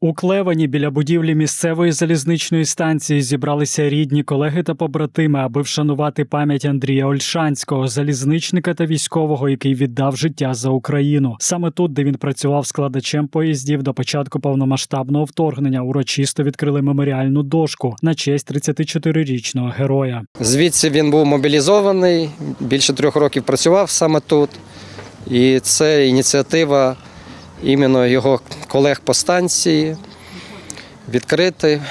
У Клевані біля будівлі місцевої залізничної станції зібралися рідні колеги та побратими, аби вшанувати пам'ять Андрія Ольшанського, залізничника та військового, який віддав життя за Україну. Саме тут, де він працював складачем поїздів до початку повномасштабного вторгнення, урочисто відкрили меморіальну дошку на честь 34-річного героя. Звідси він був мобілізований, більше трьох років працював саме тут. І це ініціатива іменно його колег по станції відкрити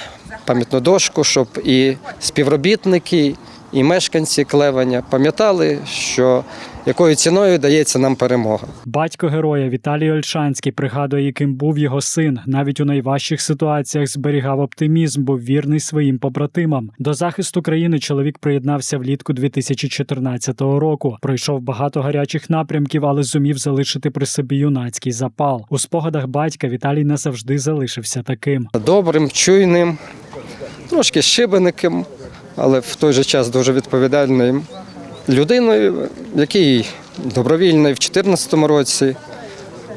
пам'ятну дошку, щоб і співробітники, і мешканці Клеваня пам'ятали, що якою ціною дається нам перемога. Батько героя Віталій Ольшанський пригадує, яким був його син. Навіть у найважчих ситуаціях зберігав оптимізм, був вірний своїм побратимам. До захисту країни чоловік приєднався влітку 2014 року. Пройшов багато гарячих напрямків, але зумів залишити при собі юнацький запал. У спогадах батька Віталій назавжди залишився таким. Добрим, чуйним, трошки щебеником, але в той же час дуже відповідальним людиною, який добровільний в 2014 році,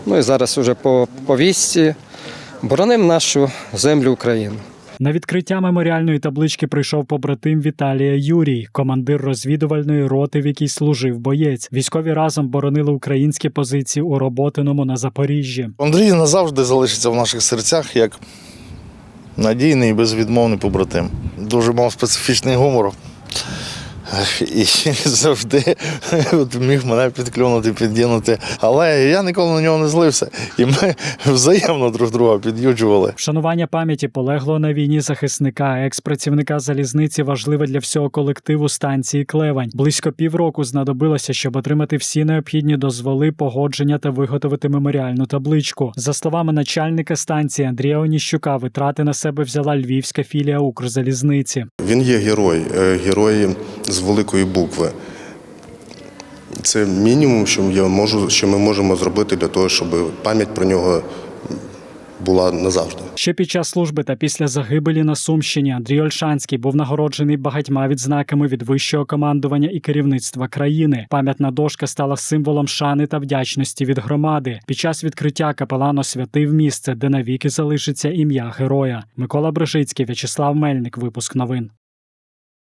ну і зараз уже по повісті, боронив нашу землю України. На відкриття меморіальної таблички прийшов побратим Віталія Юрій, командир розвідувальної роти, в якій служив боєць. Військові разом боронили українські позиції у Роботиному на Запоріжжі. Андрій назавжди залишиться в наших серцях як надійний і безвідмовний побратим. Дуже мав специфічний гумор. І завжди от міг мене підклюнути, піддінути. Але я ніколи на нього не злився. І ми взаємно друг друга під'юджували. Вшанування пам'яті полеглого на війні захисника, екс-працівника залізниці важливе для всього колективу станції Клевань. Близько півроку знадобилося, щоб отримати всі необхідні дозволи, погодження та виготовити меморіальну табличку. За словами начальника станції Андрія Оніщука, витрати на себе взяла львівська філія Укрзалізниці. Він є герой, е, герой з великої букви. Це мінімум, що я можу, що ми можемо зробити для того, щоб пам'ять про нього була назавжди. Ще під час служби та після загибелі на Сумщині Андрій Ольшанський був нагороджений багатьма відзнаками від вищого командування і керівництва країни. Пам'ятна дошка стала символом шани та вдячності від громади. Під час відкриття капелан освятив місце, де навіки залишиться ім'я героя. Микола Брижицький, В'ячеслав Мельник. Випуск новин.